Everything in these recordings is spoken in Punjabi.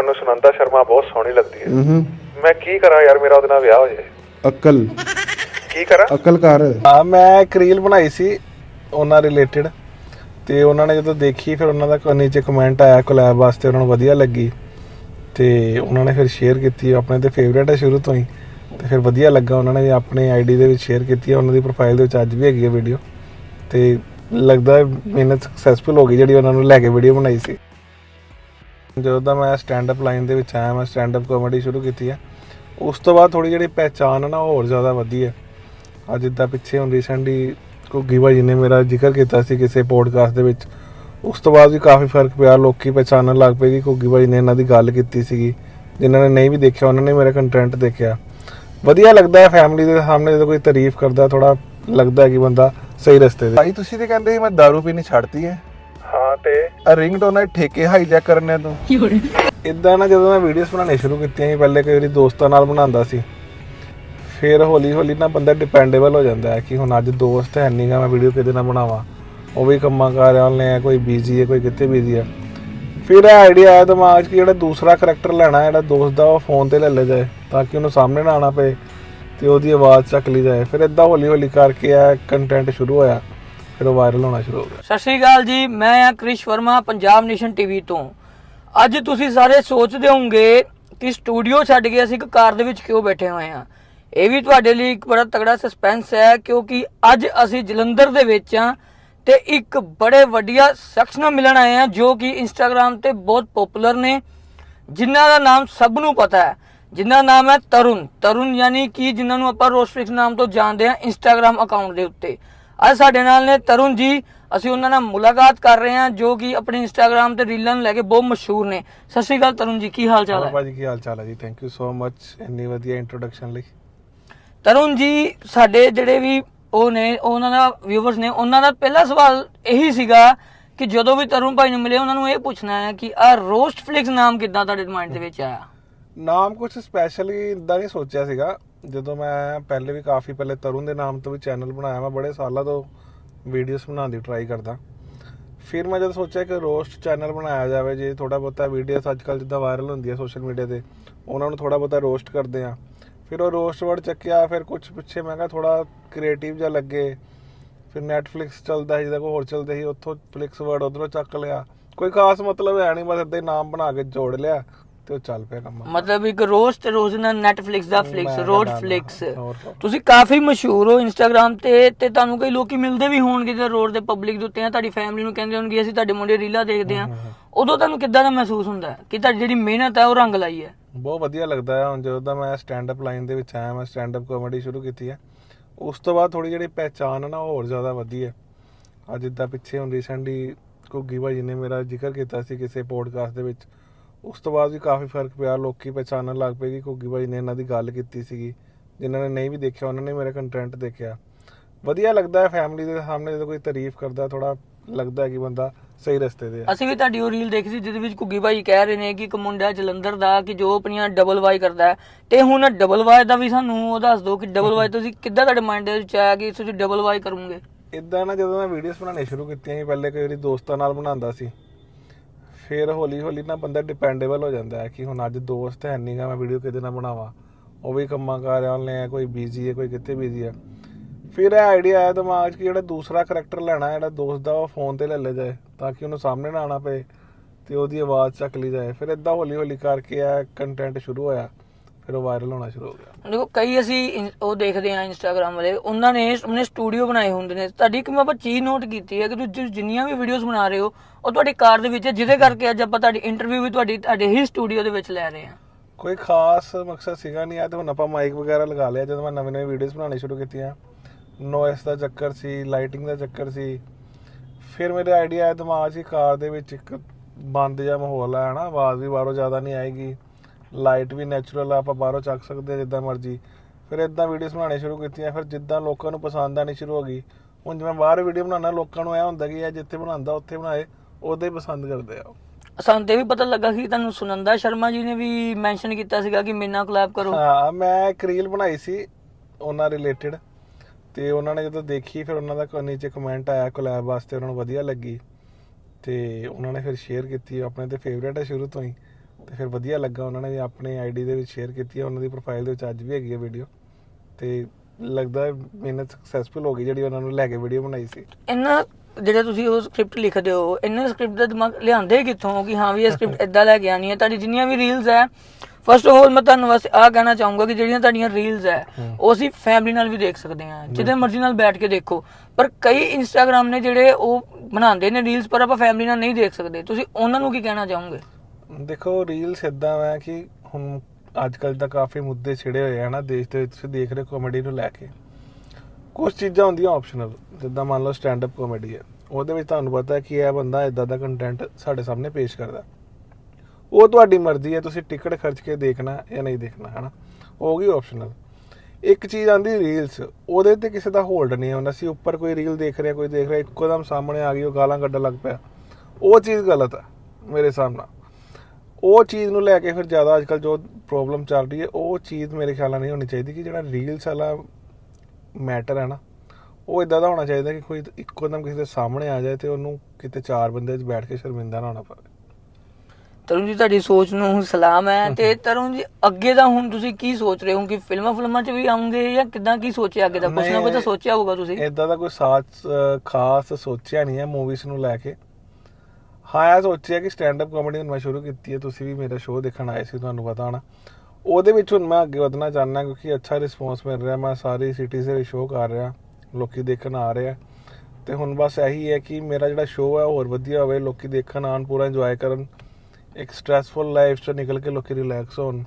ਮੈਨੂੰ ਸੁਨੰਦਾ ਸ਼ਰਮਾ ਬਹੁਤ ਸੋਹਣੀ ਲੱਗਦੀ ਹੈ। ਹੂੰ ਮੈਂ ਕੀ ਕਰਾਂ ਯਾਰ ਮੇਰਾ ਉਹਦੇ ਨਾਲ ਵਿਆਹ ਹੋ ਜਾਏ। ਅਕਲ। ਕੀ ਕਰਾਂ? ਅਕਲ ਕਰ। ਹਾਂ ਮੈਂ ਇੱਕ ਰੀਲ ਬਣਾਈ ਸੀ ਉਹਨਾਂ ਰਿਲੇਟਡ ਤੇ ਉਹਨਾਂ ਨੇ ਜਦੋਂ ਦੇਖੀ ਫਿਰ ਉਹਨਾਂ ਦਾ ਕ- ਨੀਚੇ ਕਮੈਂਟ ਆਇਆ ਕੋਲੈਬ ਵਾਸਤੇ ਉਹਨਾਂ ਨੂੰ ਵਧੀਆ ਲੱਗੀ। ਤੇ ਉਹਨਾਂ ਨੇ ਫਿਰ ਸ਼ੇਅਰ ਕੀਤੀ ਆਪਣੇ ਤੇ ਫੇਵਰੇਟ ਹੈ ਸ਼ੁਰੂ ਤੋਂ ਹੀ। ਤੇ ਫਿਰ ਵਧੀਆ ਲੱਗਾ ਉਹਨਾਂ ਨੇ ਆਪਣੇ ਆਈਡੀ ਦੇ ਵਿੱਚ ਸ਼ੇਅਰ ਕੀਤੀ ਹੈ ਉਹਨਾਂ ਦੀ ਪ੍ਰੋਫਾਈਲ ਦੇ ਵਿੱਚ ਅੱਜ ਵੀ ਹੈਗੀ ਹੈ ਵੀਡੀਓ ਤੇ ਲੱਗਦਾ ਮਿਹਨਤ ਸਕਸੈਸਫੁਲ ਹੋ ਗਈ ਜਿਹੜੀ ਉਹਨਾਂ ਨੂੰ ਲੈ ਕੇ ਵੀਡੀਓ ਬਣਾਈ ਸੀ। ਜਦੋਂ ਦਾ ਮੈਂ ਸਟੈਂਡ ਅਪ ਲਾਈਨ ਦੇ ਵਿੱਚ ਆਇਆ, ਮੈਂ ਸਟੈਂਡ ਅਪ ਕਾਮੇਡੀ ਸ਼ੁਰੂ ਕੀਤੀ ਹੈ ਉਸ ਤੋਂ ਬਾਅਦ ਥੋੜੀ ਜਿਹੜੀ ਪਹਿਚਾਨ ਹੈ ਨਾ, ਉਹ ਹੋਰ ਜ਼ਿਆਦਾ ਵਧੀ ਹੈ ਅੱਜ ਜਿੱਦਾਂ ਪਿੱਛੇ ਹੁਣ ਰੀਸੈਂਟਲੀ ਘੁੱਗੀ ਭਾਜੀ ਨੇ ਮੇਰਾ ਜ਼ਿਕਰ ਕੀਤਾ ਸੀ ਕਿਸੇ ਪੋਡਕਾਸਟ ਦੇ ਵਿੱਚ, ਉਸ ਤੋਂ ਬਾਅਦ ਵੀ ਕਾਫੀ ਫ਼ਰਕ ਪਿਆ, ਲੋਕੀ ਪਛਾਣਨ ਲੱਗ ਪਏ ਕਿ ਘੁੱਗੀ ਭਾਜੀ ਨੇ ਇਹਨਾਂ ਦੀ ਗੱਲ ਕੀਤੀ ਸੀਗੀ, ਜਿਨ੍ਹਾਂ ਨੇ ਨਹੀਂ ਵੀ ਦੇਖਿਆ, ਉਹਨਾਂ ਨੇ ਮੇਰਾ ਕੰਟੈਂਟ ਦੇਖਿਆ। ਵਧੀਆ ਲੱਗਦਾ ਹੈ ਫੈਮਿਲੀ ਦੇ ਸਾਹਮਣੇ ਜਦੋਂ ਕੋਈ ਤਾਰੀਫ ਕਰਦਾ ਥੋੜਾ ਲੱਗਦਾ ਹੈ ਕਿ ਬੰਦਾ ਸਹੀ ਰਸਤੇ ਤੇ ਭਾਈ, ਤੁਸੀਂ ਤੇ ਕਹਿੰਦੇ ਸੀ ਮੈਂ दारू ਪੀਣੀ ਛੱਡਤੀ ਹੈ। ਹਾਂ ਤੇ। ਆ ਰਿੰਗਟੋਨ ਨਾਲ ਠੇਕੇ ਹਾਈਜੈਕ ਕਰਨੇ ਤੋਂ। ਇਦਾਂ ਨਾ ਜਦੋਂ ਮੈਂ ਵੀਡੀਓਜ਼ ਬਣਾਉਣੇ ਸ਼ੁਰੂ ਕੀਤੀਆਂ ਸੀ ਪਹਿਲੇ ਕਈ ਵਾਰੀ ਦੋਸਤਾਂ ਨਾਲ ਬਣਾਉਂਦਾ ਸੀ। ਫਿਰ ਹੌਲੀ ਹੌਲੀ ਨਾ ਬੰਦਾ ਡਿਪੈਂਡੇਬਲ ਹੋ ਜਾਂਦਾ ਹੈ ਕਿ ਹੁਣ ਅੱਜ ਦੋਸਤ ਹੈ ਨਹੀਂਗਾ ਮੈਂ ਵੀਡੀਓ ਕਿਹਦੇ ਨਾਲ ਬਣਾਵਾਂ। ਉਹ ਵੀ ਕੰਮਾਂ ਕਾਰਿਆਂ ਵਾਲੇ ਹੈ ਕੋਈ ਬਿਜ਼ੀ ਹੈ ਕੋਈ ਕਿੱਥੇ ਬਿਜ਼ੀ ਹੈ ਫਿਰ ਇਹ ਆਈਡੀਆ ਆਇਆ ਦਿਮਾਗ 'ਚ ਕਿ ਜਿਹੜਾ ਦੂਸਰਾ ਕਰੈਕਟਰ ਲੈਣਾ ਜਿਹੜਾ ਦੋਸਤ ਦਾ ਉਹ ਫੋਨ ਤੇ ਲੈ ਲਿਆ ਜਾਏ ਤਾਂ ਕਿ ਉਹਨੂੰ ਸਾਹਮਣੇ ਨਾ ਆਣਾ ਪਏ ਤੇ ਉਹਦੀ ਆਵਾਜ਼ ਚੱਕ ਲਈ ਜਾਏ। ਫਿਰ ਇਦਾਂ ਹੌਲੀ ਹੌਲੀ ਕਰਕੇ ਇਹ ਕੰਟੈਂਟ ਸ਼ੁਰੂ ਹੋਇਆ। ਫਿਰ ਉਹ ਵਾਇਰਲ ਹੋਣਾ ਸ਼ੁਰੂ ਹੋ ਗਿਆ। ਸਤਿ ਸ਼੍ਰੀ ਅਕਾਲ ਜੀ, ਮੈਂ ਆ ਕ੍ਰਿਸ਼ ਵਰਮਾ, ਪੰਜਾਬ ਨੇਸ਼ਨ ਟੀਵੀ ਤੋਂ। ਅੱਜ ਤੁਸੀਂ ਸਾਰੇ ਸੋਚਦੇ ਹੋਵੋਗੇ ਕਿ ਸਟੂਡੀਓ ਛੱਡ ਕੇ ਅਸੀਂ ਇੱਕ ਕਾਰ ਦੇ ਵਿੱਚ ਕਿਉਂ ਬੈਠੇ ਹੋਏ ਹਾਂ। ਇਹ ਵੀ ਤੁਹਾਡੇ ਲਈ ਇੱਕ ਬੜਾ ਤਗੜਾ ਸਸਪੈਂਸ ਹੈ, ਕਿਉਂਕਿ ਅੱਜ ਅਸੀਂ ਜਲੰਧਰ ਦੇ ਵਿੱਚ ਆ ਤੇ ਇੱਕ ਬੜੇ ਵੱਡੀਆ ਸ਼ਖਸ ਨਾਲ ਮਿਲਣ ਆਏ ਆ ਜੋ ਕਿ ਇੰਸਟਾਗ੍ਰam ਤੇ ਬਹੁਤ ਪਪੂਲਰ ਨੇ, ਜਿਨ੍ਹਾਂ ਦਾ ਨਾਮ ਸਭ ਨੂੰ ਪਤਾ ਹੈ। ਜਿਨ੍ਹਾਂ ਦਾ ਨਾਮ ਹੈ ਤਰੁਣ। ਤਰੁਣ ਯਾਨੀ ਕਿ ਜਿਨ੍ਹਾਂ ਨੂੰ ਆਪਾਂ ਰੋਸਟ੍ਰਿਕਸ ਨਾਮ ਤੋਂ ਜਾਣਦੇ ਹਾਂ ਇੰਸਟਾਗ੍ਰam ਅਕਾਊਂਟ ਦੇ ਉੱਤੇ। ਅੱਜ ਸਾਡੇ ਨਾਲ ਨੇ ਤਰੁਣ ਜੀ। ਅਸੀਂ ਉਹਨਾਂ ਨਾਲ ਮੁਲਾਕਾਤ ਕਰ ਰਹੇ ਹਾਂ ਜੋ ਕਿ ਆਪਣੇ ਇੰਸਟਾਗ੍ਰam ਤੇ ਰੀਲਾਂ ਨੂੰ ਲੈ ਕੇ ਬਹੁਤ ਮਸ਼ਹੂਰ ਨੇ। ਸਤਿ ਸ਼੍ਰੀ ਅਕਾਲ ਤਰੁਣ ਜੀ ਕੀ ਹਾਲ ਚਾਲ ਹੈ? ਭਾਜੀ ਕੀ ਹਾਲ ਚਾਲ ਹੈ ਜੀ? ਥੈਂਕ ਯੂ ਸੋ ਮੱਚ ਇੰਨੀ ਵਧੀਆ ਇੰਟਰੋਡਕਸ਼ਨ ਲਈ। ਤਰੁਣ ਜੀ ਸਾਡੇ ਜਿਹੜੇ ਵੀ ਉਹ ਨੇ ਉਹਨਾਂ ਦਾ ਵਿਊਵਰਸ ਨੇ ਉਹਨਾਂ ਦਾ ਪਹਿਲਾ ਸਵਾਲ ਇਹੀ ਸੀਗਾ ਕਿ ਜਦੋਂ ਵੀ ਤਰੁਣ ਭਾਈ ਨੂੰ ਮਿਲੇ ਉਹਨਾਂ ਨੂੰ ਇਹ ਪੁੱਛਣਾ ਹੈ ਕਿ ਆ ਰੋਸਟ ਫਲਿਕਸ ਨਾਮ ਕਿੱਦਾਂ ਤੁਹਾਡੇ ਮਾਈਂਡ ਦੇ ਵਿੱਚ ਆਇਆ? ਨਾਮ ਕੁਝ ਸਪੈਸ਼ਲੀ ਇਦਾਂ ਨਹੀਂ ਸੋਚਿਆ ਸੀਗਾ। ਜਦੋਂ ਮੈਂ ਪਹਿਲੇ ਵੀ ਕਾਫੀ ਪਹਿਲੇ ਤਰੁਣ ਦੇ ਨਾਮ ਤੋਂ ਵੀ ਚੈਨਲ ਬਣਾਇਆ, ਮੈਂ ਬੜੇ ਸਾਲਾਂ ਤੋਂ ਵੀਡੀਓਜ਼ ਬਣਾਉਣ ਦੀ ਟਰਾਈ ਕਰਦਾ। ਫਿਰ ਮੈਂ ਜਦ ਸੋਚਿਆ ਕਿ ਰੋਸਟ ਚੈਨਲ ਬਣਾਇਆ ਜਾਵੇ, ਜੇ ਥੋੜਾ ਬਹੁਤਾ ਵੀਡੀਓਜ਼ ਅੱਜਕੱਲ ਜਿੱਦਾਂ ਵਾਇਰਲ ਹੁੰਦੀ ਹੈ ਸੋਸ਼ਲ ਮੀਡੀਆ ਤੇ, ਉਹਨਾਂ ਨੂੰ ਥੋੜਾ ਬਹੁਤਾ ਰੋਸਟ ਕਰਦੇ ਆ ਫਿਰ ਉਹ ਰੋਸਟ ਵਰਡ ਚੱਕਿਆ, ਫਿਰ ਕੁਝ ਪਿੱਛੇ ਮੈਂ ਕਿਹਾ ਥੋੜਾ ਕ੍ਰੀਏਟਿਵ ਜਿਹਾ ਲੱਗੇ। ਫਿਰ Netflix ਚੱਲਦਾ ਸੀ ਜਿਹਦਾ ਕੋਈ ਹੋਰ ਚੱਲਦੇ ਸੀ, ਉੱਥੋਂ ਫਲਿਕਸ ਵਰਡ ਉਧਰੋਂ ਚੱਕ ਲਿਆ। ਕੋਈ ਖਾਸ ਮਤਲਬ ਹੈ ਨਹੀਂ ਬਸ ਏਦਾਂ ਹੀ ਨਾਮ ਬਣਾ ਕੇ ਜੋੜ ਲਿਆ। ਤੇ ਉਹ ਚੱਲ ਪਿਆ ਕੰਮ। ਮਤਲਬ ਇੱਕ ਰੋਸਟ ਰੋਜ਼ ਨਾ ਨੈਟਫਲਿਕਸ ਦਾ ਫਲਿਕਸ ਰੋਡ ਫਲਿਕਸ ਤਾਂ। ਤੁਸੀਂ ਕਾਫੀ ਮਸ਼ਹੂਰ ਹੋ ਇੰਸਟਾਗ੍ਰam ਤੇ ਤੇ ਤੁਹਾਨੂੰ ਕਈ ਲੋਕੀ ਮਿਲਦੇ ਵੀ ਹੋਣਗੇ ਜੇ ਰੋਡ ਦੇ ਪਬਲਿਕ ਦੇ ਉੱਤੇ ਆ ਤੁਹਾਡੀ ਫੈਮਿਲੀ ਨੂੰ ਕਹਿੰਦੇ ਹੋਣਗੇ ਅਸੀਂ ਤੁਹਾਡੇ ਮੁੰਡੇ ਰੀਲਾਂ ਦੇਖਦੇ ਆ। ਉਦੋਂ ਤੁਹਾਨੂੰ ਕਿੱਦਾਂ ਦਾ ਮਹਿਸੂਸ ਹੁੰਦਾ ਕਿ ਤੁਹਾਡੀ ਜਿਹੜੀ ਮਿਹਨਤ ਹੈ ਉਹ ਰੰਗ ਲਾਈ ਹੈ? ਬਹੁਤ ਵਧੀਆ ਲੱਗਦਾ ਹੈ। ਹੁਣ ਜਦੋਂ ਦਾ ਮੈਂ ਸਟੈਂਡ ਅਪ ਲਾਈਨ ਦੇ ਵਿੱਚ ਆਇਆ ਮੈਂ ਸਟੈਂਡ ਅਪ ਕਾਮੇਡੀ ਸ਼ੁਰੂ ਕੀਤੀ ਹੈ ਉਸ ਤੋਂ ਬਾਅਦ ਥੋੜੀ ਜਿਹੜੀ ਪਹਿਚਾਨ ਹੈ ਨਾ ਹੋਰ ਜ਼ਿਆਦਾ ਵਧੀ ਹੈ। ਅੱਜ ਜਿੱਦਾਂ ਪਿੱਛੇ ਹੁਣ ਰੀਸੈਂਟਲੀ ਘੁੱਗੀ ਭਾਜੀ ਨੇ ਮੇਰਾ ਜ਼ਿਕਰ ਕੀਤਾ ਸੀ ਕਿਸੇ ਪੋਡਕਾਸਟ ਦੇ ਵਿੱਚ ਉਸ ਤੋਂ ਬਾਅਦ ਵੀ ਕਾਫੀ ਫ਼ਰਕ ਪਿਆ ਲੋਕੀ ਪਹਿਚਾਨਣ ਲੱਗ ਪਏ ਕਿ ਘੁੱਗੀ ਭਾਜੀ ਨੇ ਇਹਨਾਂ ਦੀ ਗੱਲ ਕੀਤੀ ਸੀਗੀ। ਜਿਨ੍ਹਾਂ ਨੇ ਨਹੀਂ ਵੀ ਦੇਖਿਆ ਉਹਨਾਂ ਨੇ ਮੇਰਾ ਕੰਟੈਂਟ ਦੇਖਿਆ। ਵਧੀਆ ਲੱਗਦਾ ਹੈ ਫੈਮਿਲੀ ਦੇ ਸਾਹਮਣੇ ਜਦੋਂ ਕੋਈ ਤਾਰੀਫ ਕਰਦਾ ਥੋੜਾ ਲੱਗਦਾ ਹੈ ਕਿ ਬੰਦਾ ਸਹੀ ਰਸਤੇ ਤੇ ਹੈ। ਅਸੀਂ ਵੀ ਤੁਹਾਡੀ ਉਹ ਰੀਲ ਦੇਖੀ ਸੀ ਜਿਹਦੇ ਵਿੱਚ ਘੁੱਗੀ ਭਾਈ ਕਹਿ ਰਹੇ ਨੇ ਕਿ ਇੱਕ ਮੁੰਡਾ ਜਲੰਧਰ ਦਾ ਕਿ ਜੋ ਆਪਣੀਆਂ ਡਬਲ ਵਾਈ ਕਰਦਾ ਹੈ। ਤੇ ਹੁਣ ਡਬਲ ਵਾਈ ਦਾ ਵੀ ਸਾਨੂੰ ਉਹ ਦੱਸ ਦਿਓ ਕਿ ਡਬਲ ਵਾਈ ਤੁਸੀਂ ਕਿੱਦਾਂ ਤੁਹਾਡੇ ਮਾਈਂਡ ਦੇ ਵਿੱਚ ਆਇਆ ਕਿ ਤੁਸੀਂ ਡਬਲ ਵਾਈ ਕਰੋਗੇ? ਇਦਾਂ ਨਾ ਜਦੋਂ ਮੈਂ ਵੀਡੀਓਜ਼ ਬਣਾਉਣੇ ਸ਼ੁਰੂ ਕੀਤੀਆਂ ਸੀ ਪਹਿਲੇ ਕਈ ਵਾਰੀ ਦੋਸਤਾਂ ਨਾਲ ਬਣਾਉਂਦਾ ਸੀ। ਫਿਰ ਹੌਲੀ ਹੌਲੀ ਨਾ ਬੰਦਾ ਡਿਪੈਂਡੇਬਲ ਹੋ ਜਾਂਦਾ ਹੈ ਕਿ ਹੁਣ ਅੱਜ ਦੋਸਤ ਹੈ ਨਹੀਂਗਾ ਮੈਂ ਵੀਡੀਓ ਕਿਤੇ ਨਾ ਬਣਾਵਾਂ? ਉਹ ਵੀ ਕੰਮਾਂ ਕਾਰਿਆਂ ਵਾਲੇ ਹੈ ਕੋਈ ਬਿਜ਼ੀ ਹੈ, ਕੋਈ ਕਿਤੇ ਬਿਜ਼ੀ ਹੈ ਫਿਰ ਇਹ ਆਈਡੀਆ ਆਇਆ ਦਿਮਾਗ 'ਚ ਕਿ ਜਿਹੜਾ ਦੂਸਰਾ ਕਰੈਕਟਰ ਲੈਣਾ ਜਿਹੜਾ ਦੋਸਤ ਦਾ, ਉਹ ਫੋਨ ਤੇ ਲੈ ਲਿਆ ਜਾਏ, ਤਾਂ ਕਿ ਉਹਨੂੰ ਸਾਹਮਣੇ ਨਾ ਆਣਾ ਪਏ ਤੇ ਉਹਦੀ ਆਵਾਜ਼ ਚੱਕ ਲਈ ਜਾਏ। ਫਿਰ ਇਦਾਂ ਹੌਲੀ ਹੌਲੀ ਕਰਕੇ ਇਹ ਕੰਟੈਂਟ ਸ਼ੁਰੂ ਹੋਇਆ। ਫਿਰ ਉਹ ਵਾਇਰਲ ਹੋਣਾ ਸ਼ੁਰੂ ਹੋ ਗਿਆ। ਦੇਖੋ ਕਈ ਅਸੀਂ ਉਹ ਦੇਖਦੇ ਆ ਇੰਸਟਾਗ੍ਰam ਵਾਲੇ ਉਹਨਾਂ ਨੇ ਉਹਨੇ ਸਟੂਡੀਓ ਬਣਾਏ ਹੁੰਦੇ ਨੇ। ਤੁਹਾਡੀ ਇੱਕ ਮੈਂ ਆਪਾਂ ਚੀਜ਼ ਨੋਟ ਕੀਤੀ ਹੈ ਕਿ ਤੁਸੀਂ ਜਿੰਨੀਆਂ ਵੀ ਵੀਡੀਓਜ਼ ਬਣਾ ਰਹੇ ਹੋ ਉਹ ਤੁਹਾਡੀ ਕਾਰ ਦੇ ਵਿੱਚ ਜਿਹਦੇ ਕਰਕੇ ਅੱਜ ਆਪਾਂ ਤੁਹਾਡੀ ਇੰਟਰਵਿਊ ਵੀ ਤੁਹਾਡੀ ਤੁਹਾਡੇ ਹੀ ਸਟੂਡੀਓ ਦੇ ਵਿੱਚ ਲੈ ਰਹੇ ਹਾਂ। ਕੋਈ ਖਾਸ ਮਕਸਦ ਸੀਗਾ ਨਹੀਂ ਆ ਤੇ ਹੁਣ ਆਪਾਂ ਮਾਈਕ ਵਗੈਰਾ ਲਗਾ ਲਿਆ ਜਦੋਂ ਮੈਂ ਨਵੇਂ ਨਵੇਂ ਵੀਡੀਓਜ਼ ਬਣਾਉਣੇ ਸ਼ੁਰੂ ਕੀਤੀਆਂ। ਨੋਇਸ ਦਾ ਚੱਕਰ ਸੀ ਲਾਈਟਿੰਗ ਦਾ ਚੱਕਰ ਸੀ। ਫਿਰ ਮੇਰੇ ਆਈਡੀਆ ਆਇਆ ਦਿਮਾਗ 'ਚ ਕਾਰ ਦੇ ਵਿੱਚ ਇੱਕ ਬੰਦ ਜਿਹਾ ਮਾਹੌਲ ਹੈ ਨਾ ਆਵਾਜ਼ ਵੀ ਬਾਹਰੋਂ ਜ਼ਿਆਦਾ ਨਹੀਂ ਆਏਗੀ। ਲਾਈਟ ਵੀ ਨੈਚੁਰਲ ਆ ਆਪਾਂ ਬਾਹਰੋਂ ਚੱਕ ਸਕਦੇ ਜਿੱਦਾਂ ਮਰਜ਼ੀ। ਫਿਰ ਇਦਾਂ ਵੀਡੀਓਜ਼ ਬਣਾਉਣੇ ਸ਼ੁਰੂ ਕੀਤੀਆਂ ਫਿਰ ਜਿੱਦਾਂ ਲੋਕਾਂ ਨੂੰ ਪਸੰਦ ਆਣੀ ਸ਼ੁਰੂ ਹੋ ਗਈ। ਹੁਣ ਜਿਵੇਂ ਬਾਹਰ ਵੀਡੀਓ ਬਣਾਉਣਾ ਲੋਕਾਂ ਨੂੰ ਇਹ ਹੁੰਦਾ ਕਿ ਇਹ ਜਿੱਥੇ ਬਣਾਉਂਦਾ ਉੱਥੇ ਬਣਾਏ ਉਹਦੇ ਹੀ ਪਸੰਦ ਕਰਦੇ ਆ। ਸਾਨੂੰ ਤੇ ਵੀ ਪਤਾ ਲੱਗਾ ਕਿ ਤੁਹਾਨੂੰ ਸੁਨੰਦਾ ਸ਼ਰਮਾ ਜੀ ਨੇ ਵੀ ਮੈਂਸ਼ਨ ਕੀਤਾ ਸੀਗਾ ਕਿ ਮੇਰੇ ਨਾਲ ਕੋਲੈਬ ਕਰੋ। ਹਾਂ ਮੈਂ ਇੱਕ ਰੀਲ ਬਣਾਈ ਸੀ ਉਹਨਾਂ ਰਿਲੇਟਡ ਤੇ ਉਹਨਾਂ ਨੇ ਜਦੋਂ ਦੇਖੀ ਫਿਰ ਉਹਨਾਂ ਦਾ ਨੀਚੇ ਕਮੈਂਟ ਆਇਆ ਕੋਲੈਬ ਵਾਸਤੇ ਉਹਨਾਂ ਨੂੰ ਵਧੀਆ ਲੱਗੀ। ਤੇ ਉਹਨਾਂ ਨੇ ਫਿਰ ਸ਼ੇਅਰ ਕੀਤੀ ਆਪਣੇ ਤੇ ਫੇਵਰੇਟ ਹੈ ਸ਼ੁਰੂ ਤੋਂ ਹੀ। ਤੇ ਫਿਰ ਵਧੀਆ ਲੱਗਾ ਉਹਨਾਂ ਨੇ ਆਪਣੇ ਆਈਡੀ ਦੇ ਵਿੱਚ ਸ਼ੇਅਰ ਕੀਤੀ ਹੈ ਉਹਨਾਂ ਦੀ ਪ੍ਰੋਫਾਈਲ ਦੇ ਵਿੱਚ ਅੱਜ ਵੀ ਹੈਗੀ ਹੈ ਵੀਡੀਓ ਤੇ ਲੱਗਦਾ ਹੈ ਮਿਹਨਤ ਸਕਸੈਸਫੁਲ ਹੋ ਗਈ ਜਿਹੜੀ ਉਹਨਾਂ ਨੂੰ ਲੈ ਕੇ ਵੀਡੀਓ ਬਣਾਈ ਸੀ। ਇਹਨਾਂ ਜਿਹੜੇ ਤੁਸੀਂ ਉਹ ਸਕ੍ਰਿਪਟ ਲਿਖਦੇ ਹੋ ਇਹਨਾਂ ਸਕ੍ਰਿਪਟ ਦਾ ਦਿਮਾਗ ਲਿਆਂਦੇ ਕਿੱਥੋਂ ਕਿ ਹਾਂ ਵੀ ਇਹ ਸਕ੍ਰਿਪਟ ਇਦਾਂ ਲੈ ਕੇ ਆਣੀ ਹੈ? ਤੁਹਾਡੀ ਜਿੰਨੀਆਂ ਵੀ ਰੀਲਸ ਹੈ ਫਸਟ ਆਫ ਆਲ ਮੈਂ ਤੁਹਾਨੂੰ ਬਸ ਆ ਕਹਿਣਾ ਚਾਹੂੰਗਾ ਕਿ ਜਿਹੜੀਆਂ ਤੁਹਾਡੀਆਂ ਰੀਲਸ ਹੈ ਉਹ ਅਸੀਂ ਫੈਮਿਲੀ ਨਾਲ ਵੀ ਦੇਖ ਸਕਦੇ ਹਾਂ। ਜਿਹਦੇ ਮਰਜ਼ੀ ਨਾਲ ਬੈਠ ਕੇ ਦੇਖੋ। ਪਰ ਕਈ ਇੰਸਟਾਗ੍ਰam ਨੇ ਜਿਹੜੇ ਉਹ ਬਣਾਉਂਦੇ ਨੇ ਰੀਲਸ ਪਰ ਆਪਾਂ ਫੈਮਿਲੀ ਨਾਲ ਨਹੀਂ ਦੇਖ ਸਕਦੇ। ਤੁਸੀਂ ਉਹਨਾਂ ਨੂੰ ਕੀ ਕਹਿਣਾ ਚਾਹੋਗੇ? ਦੇਖੋ ਰੀਲਸ ਇਦਾਂ ਹੈ ਕਿ ਹੁਣ ਅੱਜ ਕੱਲ ਤਾਂ ਕਾਫੀ ਮੁੱਦੇ ਛਿੜੇ ਹੋਏ ਆ ਨਾ, ਦੇਸ਼ ਦੇ ਵਿੱਚ ਤੁਸੀਂ ਦੇਖ ਰਹੇ ਕਾਮੇਡੀ ਨੂੰ ਲੈ ਕੇ। ਕੁਝ ਚੀਜ਼ਾਂ ਹੁੰਦੀਆਂ ਆਪਸ਼ਨਲ ਜਿੱਦਾਂ ਮੰਨ ਲਓ ਸਟੈਂਡ ਅਪ ਕਾਮੇਡੀ ਹੈ ਉਹਦੇ ਵਿੱਚ ਤੁਹਾਨੂੰ ਪਤਾ ਹੈ ਕਿ ਇਹ ਬੰਦਾ ਇਦਾਂ ਦਾ ਕੰਟੈਂਟ ਸਾਡੇ ਸਾਹਮਣੇ ਪੇਸ਼ ਕਰਦਾ। ਉਹ ਤੁਹਾਡੀ ਮਰਜ਼ੀ ਹੈ ਤੁਸੀਂ ਟਿਕਟ ਖਰਚ ਕੇ ਦੇਖਣਾ ਜਾਂ ਨਹੀਂ ਦੇਖਣਾ, ਹਨਾ? ਹੋ ਗਈ ਆਪਸ਼ਨਲ ਇੱਕ ਚੀਜ਼ ਆਂਦੀ ਰੀਲਸ ਉਹਦੇ ਤੇ ਕਿਸੇ ਦਾ ਹੋਲਡ ਨਹੀਂ ਹੁੰਦਾ ਸੀ ਉੱਪਰ ਕੋਈ ਰੀਲ ਦੇਖ ਰਿਹਾ ਕੋਈ ਦੇਖ ਰਿਹਾ ਇੱਕੋਦਮ ਸਾਹਮਣੇ ਆ ਗਈ, ਉਹ ਗਾਲਾਂ ਕੱਢਣ ਲੱਗ ਪਿਆ। ਉਹ ਚੀਜ਼ ਗਲਤ ਹੈ ਮੇਰੇ ਸਾਹਮਣੇ ਉਹ ਚੀਜ਼ ਨੂੰ ਲੈ ਕੇ ਫਿਰ ਜ਼ਿਆਦਾ ਅੱਜਕੱਲ ਜੋ ਪ੍ਰੋਬਲਮ ਚੱਲ ਰਹੀ ਹੈ ਉਹ ਚੀਜ਼ ਮੇਰੇ ਖਿਆਲ ਨਾਲ ਨਹੀਂ ਹੋਣੀ ਚਾਹੀਦੀ ਕਿ ਜਿਹੜਾ ਰੀਲਸ ਵਾਲਾ ਮੈਟਰ ਹੈ ਨਾ ਉਹ ਇਦਾਂ ਦਾ ਹੋਣਾ ਚਾਹੀਦਾ ਕਿ ਕੋਈ ਇੱਕੋਦਮ ਕਿਸੇ ਦੇ ਸਾਹਮਣੇ ਆ ਜਾਏ ਤੇ ਉਹਨੂੰ ਕਿਤੇ ਚਾਰ ਬੰਦੇ 'ਚ ਬੈਠ ਕੇ ਸ਼ਰਮਿੰਦਾ ਨਾ ਹੋਣਾ ਪਵੇ। ਤਰੁਣ ਜੀ ਤੁਹਾਡੀ ਸੋਚ ਨੂੰ ਸਲਾਮ ਹੈ ਤੇ ਤਰੁਣ ਜੀ ਅੱਗੇ ਦਾ ਹੁਣ ਤੁਸੀਂ ਕੀ ਸੋਚ ਰਹੇ ਹੋ? ਕਿ ਫਿਲਮਾਂ ਫਿਲਮਾਂ 'ਚ ਵੀ ਆਉਂਗੇ ਜਾਂ ਕਿਦਾਂ ਕੀ ਸੋਚਿਆ ਅੱਗੇ ਦਾ? ਕੁਛ ਨਾ ਕੁਛ ਤਾਂ ਸੋਚਿਆ ਹੋਊਗਾ ਤੁਸੀਂ। ਇਦਾਂ ਦਾ ਕੋਈ ਸਾਥ ਖਾਸ ਸੋਚਿਆ ਨਹੀਂ ਹੈ ਮੂਵੀਜ਼ ਨੂੰ ਲੈ ਕੇ। ਹਾਂ, ਇਹ ਸੋਚਿਆ ਕਿ ਸਟੈਂਡ ਅਪ ਕਾਮੇਡੀ ਹੁਣ ਮੈਂ ਸ਼ੁਰੂ ਕੀਤੀ ਹੈ ਤੁਸੀਂ ਵੀ ਮੇਰਾ ਸ਼ੋਅ ਦੇਖਣ ਆਏ ਸੀ, ਤੁਹਾਨੂੰ ਪਤਾ ਹੋਣਾ। ਉਹਦੇ ਵਿੱਚ ਹੁਣ ਮੈਂ ਅੱਗੇ ਵਧਣਾ ਚਾਹੁੰਦਾ, ਕਿਉਂਕਿ ਅੱਛਾ ਰਿਸਪੌਂਸ ਮਿਲ ਰਿਹਾ, ਮੈਂ ਸਾਰੀ ਸਿਟੀਜ਼ ਦੇ ਸ਼ੋਅ ਕਰ ਰਿਹਾ, ਲੋਕੀ ਦੇਖਣ ਆ ਰਹੇ ਆ। ਤੇ ਹੁਣ ਬਸ ਇਹੀ ਹੈ ਕਿ ਮੇਰਾ ਜਿਹੜਾ ਸ਼ੋਅ ਹੈ ਹੋਰ ਵਧੀਆ ਹੋਵੇ, ਲੋਕੀ ਦੇਖਣ ਆਣ ਪੂਰਾ ਇੰਜੋਏ ਕਰਨ। ਇੱਕ ਸਟ੍ਰੈਸਫੁਲ ਲਾਈਫ ਤੋਂ ਨਿਕਲ ਕੇ ਲੋਕੀ ਰਿਲੈਕਸ ਹੋਣ।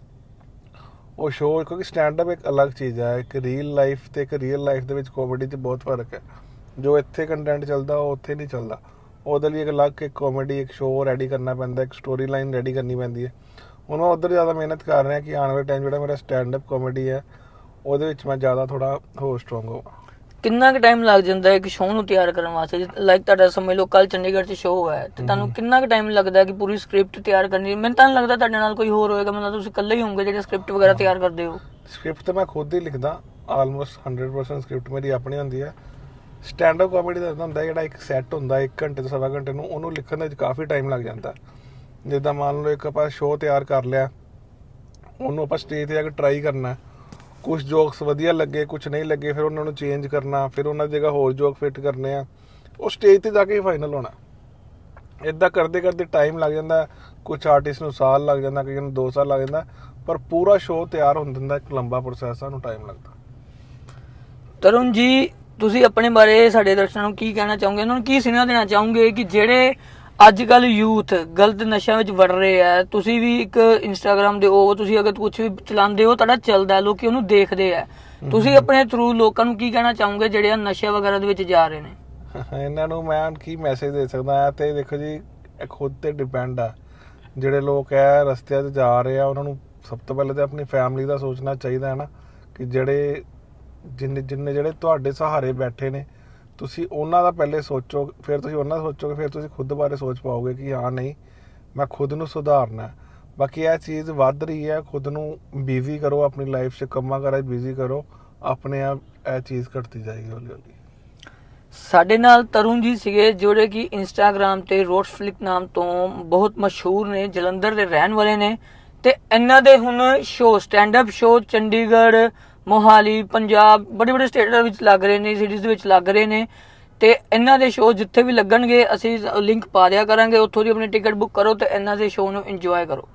ਉਹ ਸ਼ੋਅ ਕਿਉਂਕਿ ਸਟੈਂਡ ਅਪ ਇੱਕ ਅਲੱਗ ਚੀਜ਼ ਹੈ ਇੱਕ ਰੀਅਲ ਲਾਈਫ ਤੇ ਇੱਕ ਰੀਅਲ ਲਾਈਫ ਦੇ ਵਿੱਚ ਕਾਮੇਡੀ 'ਚ ਬਹੁਤ ਫ਼ਰਕ ਹੈ। ਜੋ ਇੱਥੇ ਕੰਟੈਂਟ ਚੱਲਦਾ, ਉਹ ਉੱਥੇ ਨਹੀਂ ਚੱਲਦਾ। ਉਹਦੇ ਲਈ ਇੱਕ ਅਲੱਗ ਇੱਕ ਕਾਮੇਡੀ ਇੱਕ ਸ਼ੋਅ ਰੈਡੀ ਕਰਨਾ ਪੈਂਦਾ ਇੱਕ ਸਟੋਰੀ ਲਾਈਨ ਰੈਡੀ ਕਰਨੀ ਪੈਂਦੀ ਹੈ। ਹੁਣ ਮੈਂ ਉਧਰ ਜ਼ਿਆਦਾ ਮਿਹਨਤ ਕਰ ਰਿਹਾ ਕਿ ਆਉਣ ਵਾਲੇ ਟਾਈਮ ਜਿਹੜਾ ਮੇਰਾ ਸਟੈਂਡ ਅਪ ਕਾਮੇਡੀ ਹੈ ਉਹਦੇ ਵਿੱਚ ਮੈਂ ਜ਼ਿਆਦਾ ਥੋੜਾ ਹੋਰ ਸਟਰੋਂਗ ਹੋਵਾਂ। ਕਿੰਨਾ ਕੁ ਟਾਈਮ ਲੱਗ ਜਾਂਦਾ ਹੈ ਇੱਕ ਸ਼ੋਅ ਨੂੰ ਤਿਆਰ ਕਰਨ ਵਾਸਤੇ? ਲਾਈਕ ਤੁਹਾਡਾ ਸਮਝ ਲਓ ਕੱਲ ਚੰਡੀਗੜ੍ਹ 'ਚ ਸ਼ੋਅ ਹੈ ਤੇ ਤੁਹਾਨੂੰ ਕਿੰਨਾ ਕੁ ਟਾਈਮ ਲੱਗਦਾ ਹੈ ਕਿ ਪੂਰੀ ਸਕ੍ਰਿਪਟ ਤਿਆਰ ਕਰਨੀ? ਮੈਨੂੰ ਤਾਂ ਲੱਗਦਾ ਤੁਹਾਡੇ ਨਾਲ ਕੋਈ ਹੋਰ ਹੋਏਗਾ ਮਤਲਬ ਤੁਸੀਂ ਇਕੱਲੇ ਹੀ ਹੋਵੋਗੇ ਜਿਹੜੇ ਸਕ੍ਰਿਪਟ ਵਗੈਰਾ ਤਿਆਰ ਕਰਦੇ ਹੋ। ਸਕ੍ਰਿਪਟ ਤਾਂ ਮੈਂ ਖੁਦ ਹੀ ਲਿਖਦਾ ਆਲਮੋਸਟ 100% ਸਕ੍ਰਿਪਟ ਮੇਰੀ ਆਪਣੀ ਹੁੰਦੀ ਹੈ। ਸਟੈਂਡ ਅਪ ਕਾਮੇਡੀ ਦਾ ਇਦਾਂ ਹੁੰਦਾ ਜਿਹੜਾ ਇੱਕ ਸੈੱਟ ਹੁੰਦਾ 1 ਘੰਟੇ ਤੋਂ ਸਵਾ ਘੰਟੇ ਨੂੰ, ਉਹਨੂੰ ਲਿਖਣ ਦੇ ਵਿੱਚ ਕਾਫੀ ਟਾਈਮ ਲੱਗ ਜਾਂਦਾ। ਜਿੱਦਾਂ ਮੰਨ ਲਓ ਇੱਕ ਆਪਾਂ ਸ਼ੋਅ ਤਿਆਰ ਕਰ ਲਿਆ, ਉਹਨੂੰ ਆਪਾਂ ਸਟੇਜ ਤੇ ਜਾ ਕੇ ਟਰਾਈ ਕਰਨਾ ਕੁਝ ਜੋਕਸ ਵਧੀਆ ਲੱਗੇ ਕੁਝ ਨਹੀਂ ਲੱਗੇ, ਫਿਰ ਉਹਨਾਂ ਨੂੰ ਚੇਂਜ ਕਰਨਾ, ਫਿਰ ਉਹਨਾਂ ਦੀ ਜਗ੍ਹਾ ਹੋਰ ਜੋਕ ਫਿੱਟ ਕਰਨੇ ਆ। ਉਹ ਸਟੇਜ ਤੇ ਜਾ ਕੇ ਹੀ ਫਾਈਨਲ ਹੋਣਾ। ਇਦਾਂ ਕਰਦੇ ਕਰਦੇ ਟਾਈਮ ਲੱਗ ਜਾਂਦਾ ਕੁਝ ਆਰਟਿਸਟ ਨੂੰ ਸਾਲ ਲੱਗ ਜਾਂਦਾ ਕਿਸੇ ਨੂੰ 2 ਸਾਲ ਲੱਗ ਜਾਂਦਾ, ਪਰ ਪੂਰਾ ਸ਼ੋਅ ਤਿਆਰ ਹੋਣ ਦਿੰਦਾ ਇੱਕ ਲੰਬਾ ਪ੍ਰੋਸੈਸ ਆ ਸਾਨੂੰ ਟਾਈਮ ਲੱਗਦਾ। ਤਰੁਣ ਜੀ ਤੁਸੀਂ ਆਪਣੇ ਬਾਰੇ ਸਾਡੇ ਦਰਸ਼ਕਾਂ ਨੂੰ ਕੀ ਕਹਿਣਾ ਚਾਹੋਗੇ? ਉਹਨਾਂ ਨੂੰ ਕੀ ਸੁਨੇਹਾ ਦੇਣਾ ਚਾਹੋਗੇ ਕਿ ਜਿਹੜੇ ਅੱਜ ਕੱਲ ਯੂਥ ਗਲਤ ਨਸ਼ਿਆਂ ਵਿੱਚ ਵੜ ਰਹੇ ਆ ਤੁਸੀਂ ਵੀ ਇੱਕ ਇੰਸਟਾਗ੍ਰam ਦੇ ਉਹ ਤੁਸੀਂ ਅਗਰ ਕੁਝ ਵੀ ਚਲਾਉਂਦੇ ਹੋ ਤੁਹਾਡਾ ਚੱਲਦਾ ਲੋਕੀ ਉਹਨੂੰ ਦੇਖਦੇ ਆ। ਤੁਸੀਂ ਆਪਣੇ ਥਰੂ ਲੋਕਾਂ ਨੂੰ ਕੀ ਕਹਿਣਾ ਚਾਹੋਗੇ ਜਿਹੜੇ ਆ ਨਸ਼ਿਆਂ ਵਗੈਰਾ ਦੇ ਵਿੱਚ ਜਾ ਰਹੇ ਨੇ? ਇਹਨਾਂ ਨੂੰ ਮੈਂ ਕੀ ਮੈਸੇਜ ਦੇ ਸਕਦਾ ਆ ਤੇ ਦੇਖੋ ਜੀ ਖੁਦ ਤੇ ਡਿਪੈਂਡ ਆ। ਜਿਹੜੇ ਲੋਕ ਐ ਰਸਤਿਆਂ 'ਤੇ ਜਾ ਰਹੇ ਆ ਉਹਨਾਂ ਨੂੰ ਸਭ ਤੋਂ ਪਹਿਲੇ ਤਾਂ ਆਪਣੀ ਫੈਮਿਲੀ ਦਾ ਸੋਚਣਾ ਚਾਹੀਦਾ ਹੈ ਨਾ ਕਿ ਜਿਹੜੇ ਜਿੰਨੇ ਜਿੰਨੇ ਜਿਹੜੇ ਤੁਹਾਡੇ ਸਹਾਰੇ ਬੈਠੇ ਨੇ, ਤੁਸੀਂ ਉਹਨਾਂ ਦਾ ਪਹਿਲੇ ਸੋਚੋ, ਫਿਰ ਤੁਸੀਂ ਉਹਨਾਂ ਦਾ ਸੋਚੋਗੇ, ਫਿਰ ਤੁਸੀਂ ਖੁਦ ਬਾਰੇ ਸੋਚ ਪਾਓਗੇ ਕਿ ਹਾਂ, ਨਹੀਂ, ਮੈਂ ਖੁਦ ਨੂੰ ਸੁਧਾਰਨਾ ਬਾਕੀ ਇਹ ਚੀਜ਼ ਵੱਧ ਰਹੀ ਹੈ, ਖੁਦ ਨੂੰ ਬਿਜ਼ੀ ਕਰੋ, ਆਪਣੀ ਲਾਈਫ 'ਚ ਕੰਮਾਂ ਕਾਰਾਂ ਬਿਜ਼ੀ ਕਰੋ, ਆਪਣੇ ਆਪ ਇਹ ਚੀਜ਼ ਘਟਦੀ ਜਾਏਗੀ ਹੌਲੀ ਹੌਲੀ। ਸਾਡੇ ਨਾਲ ਤਰੁਣ ਜੀ ਸੀਗੇ, ਜਿਹੜੇ ਕਿ ਇੰਸਟਾਗ੍ਰam ਤੇ ਰੋਡ ਫਲਿਕ ਨਾਮ ਤੋਂ ਬਹੁਤ ਮਸ਼ਹੂਰ ਨੇ, ਜਲੰਧਰ ਦੇ ਰਹਿਣ ਵਾਲੇ ਨੇ, ਤੇ ਇਹਨਾਂ ਦੇ ਹੁਣ show stand up show Chandigarh Mohali, Punjab ਬੜੇ ਬੜੇ ਸਟੇਟਾਂ ਵਿੱਚ ਲੱਗ ਰਹੇ ਨੇ ਸਿਟੀਜ਼ ਦੇ ਵਿੱਚ ਲੱਗ ਰਹੇ ਨੇ। ਤੇ ਇਹਨਾਂ ਦੇ ਸ਼ੋਅ ਜਿੱਥੇ ਵੀ ਲੱਗਣਗੇ, ਅਸੀਂ ਲਿੰਕ ਪਾ ਦਿਆ ਕਰਾਂਗੇ। ਉੱਥੋਂ ਦੀ ਆਪਣੀ ਟਿਕਟ ਬੁੱਕ ਕਰੋ ਤੇ ਇਹਨਾਂ ਦੇ ਸ਼ੋਅ ਨੂੰ ਇੰਜੋਏ ਕਰੋ।